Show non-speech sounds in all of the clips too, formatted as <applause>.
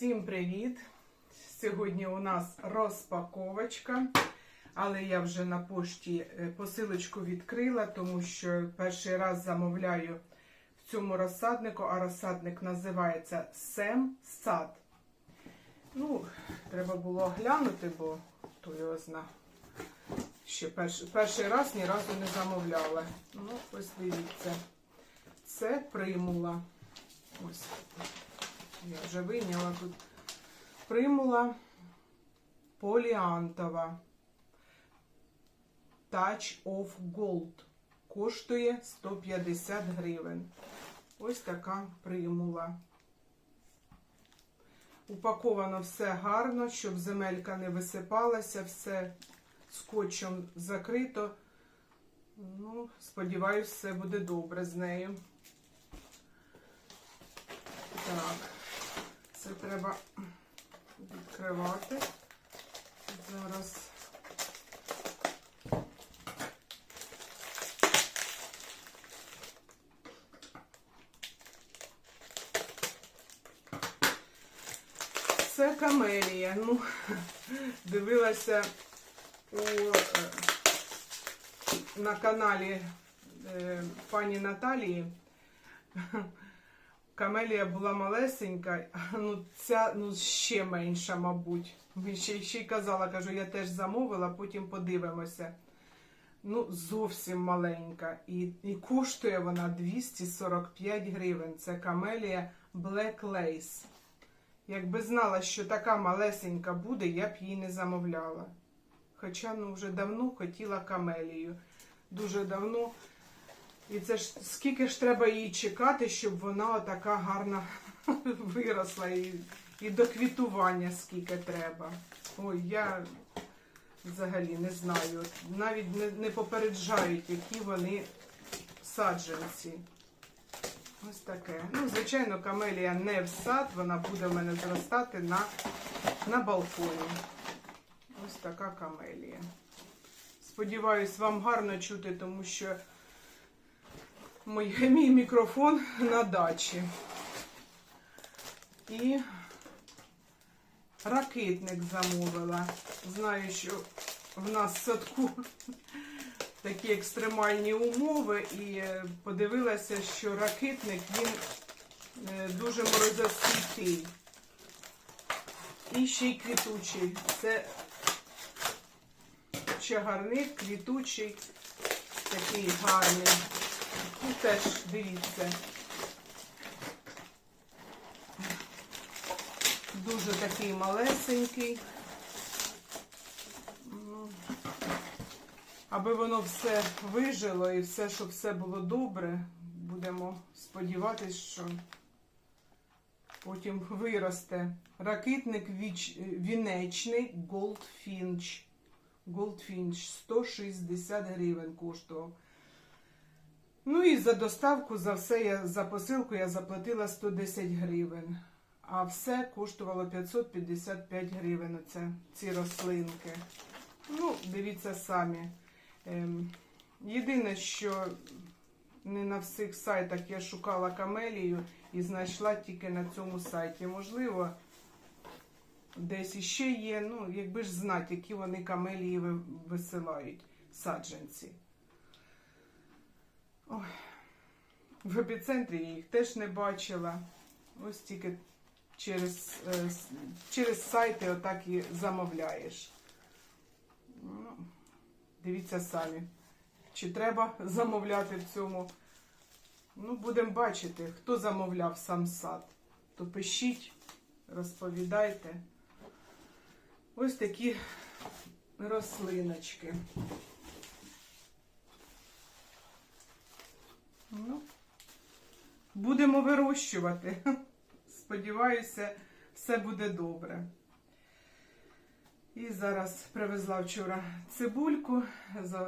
Всім привіт! Сьогодні у нас розпаковочка, але я вже на пошті е, посилочку відкрила, тому що перший раз замовляю в цьому розсаднику, а розсадник називається Сем Сад. Ну, треба було глянути, бо хто його зна. Ще перший, перший раз ні разу не замовляла. Ну, ось дивіться. Це примула. Ось. Я вже вийняла тут. Примула поліантова. Touch of Gold. Коштує 150 гривень. Ось така примула. Упаковано все гарно, щоб земелька не висипалася, все скотчем закрито. Ну, сподіваюсь, все буде добре з нею. Так, це треба відкривати. Зараз. Це камелія. Ну, дивилася у, е, на каналі е, пані Наталії. Камелія була малесенька, ну ця ну, ще менша, мабуть. Ще, ще й казала, кажу, я теж замовила, потім подивимося. Ну, зовсім маленька. І, і коштує вона 245 гривень. Це камелія Black Lace. Якби знала, що така малесенька буде, я б її не замовляла. Хоча ну, вже давно хотіла камелію. Дуже давно. І це ж скільки ж треба її чекати, щоб вона така гарна <laughs> виросла. І, і до квітування скільки треба. Ой, я взагалі не знаю. Навіть не, не попереджають, які вони саджанці. Ось таке. Ну, звичайно, камелія не в сад, вона буде в мене зростати на, на балконі. Ось така камелія. Сподіваюсь, вам гарно чути, тому що мій, мій мікрофон на дачі. І ракитник замовила. Знаю, що в нас в садку такі екстремальні умови, і е, подивилася, що ракитник він е, дуже морозостійкий. І ще й квітучий. Це чагарник, квітучий, такий гарний. І теж дивіться. Дуже такий малесенький. Ну, Аби воно все вижило і все, щоб все було добре, будемо сподіватися, що потім виросте. Ракитник віч... вінечний Goldfinch. Goldfinch 160 гривень коштував. Ну і за доставку, за все, я, за посилку я заплатила 110 гривень. А все коштувало 555 гривень. Оце ці рослинки. Ну, дивіться самі. Ем, єдине, що не на всіх сайтах я шукала камелію і знайшла тільки на цьому сайті. Можливо, десь іще є. Ну, якби ж знати, які вони камелії висилають саджанці. Ой. В епіцентрі я їх теж не бачила. Ось тільки через, е, через сайти отак і замовляєш. Ну, дивіться самі. Чи треба замовляти в цьому? Ну, будемо бачити, хто замовляв сам сад. То пишіть, розповідайте. Ось такі рослиночки. Ну, будемо вирощувати. <laughs> Сподіваюся, все буде добре. І зараз привезла вчора цибульку.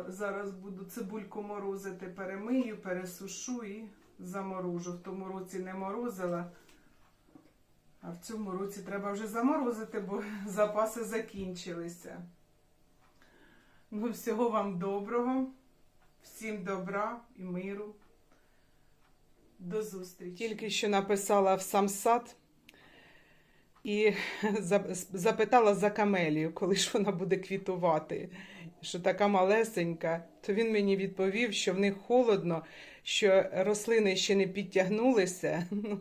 Зараз буду цибульку морозити, перемию, пересушу і заморожу. В тому році не морозила, а в цьому році треба вже заморозити, бо <laughs> запаси закінчилися. Ну, всього вам доброго, всім добра і миру. До зустрічі. Тільки що написала в сам сад. і <laughs> запитала за камелію, коли ж вона буде квітувати, що така малесенька. То він мені відповів, що в них холодно, що рослини ще не підтягнулися, <laughs> ну,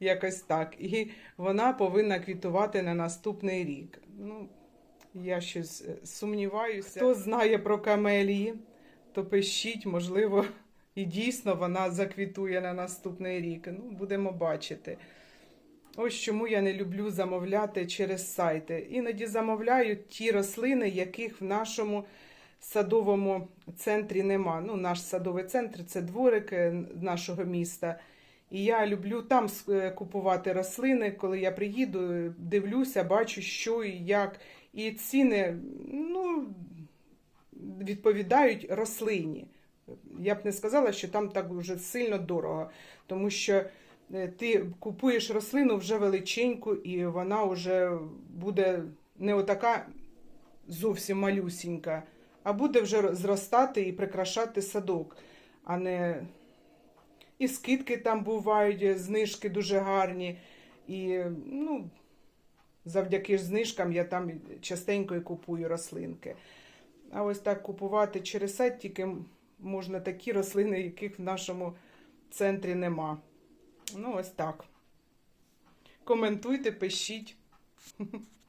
якось так. І вона повинна квітувати на наступний рік. Ну, я щось е, сумніваюся. Хто знає про камелії, то пишіть, можливо, і дійсно вона заквітує на наступний рік. Ну, будемо бачити. Ось чому я не люблю замовляти через сайти. Іноді замовляють ті рослини, яких в нашому садовому центрі нема. Ну, наш садовий центр це дворик е, нашого міста. І я люблю там е, купувати рослини. Коли я приїду, дивлюся, бачу, що і як. І ціни ну, відповідають рослині. Я б не сказала, що там так вже сильно дорого, тому що е, ти купуєш рослину вже величеньку, і вона вже буде не отака зовсім малюсінька, а буде вже зростати і прикрашати садок, а не і скидки там бувають, знижки дуже гарні. І ну, завдяки знижкам я там частенько і купую рослинки. А ось так купувати через сайт тільки можна такі рослини, яких в нашому центрі нема. Ну, ось так. Коментуйте, пишіть. <laughs>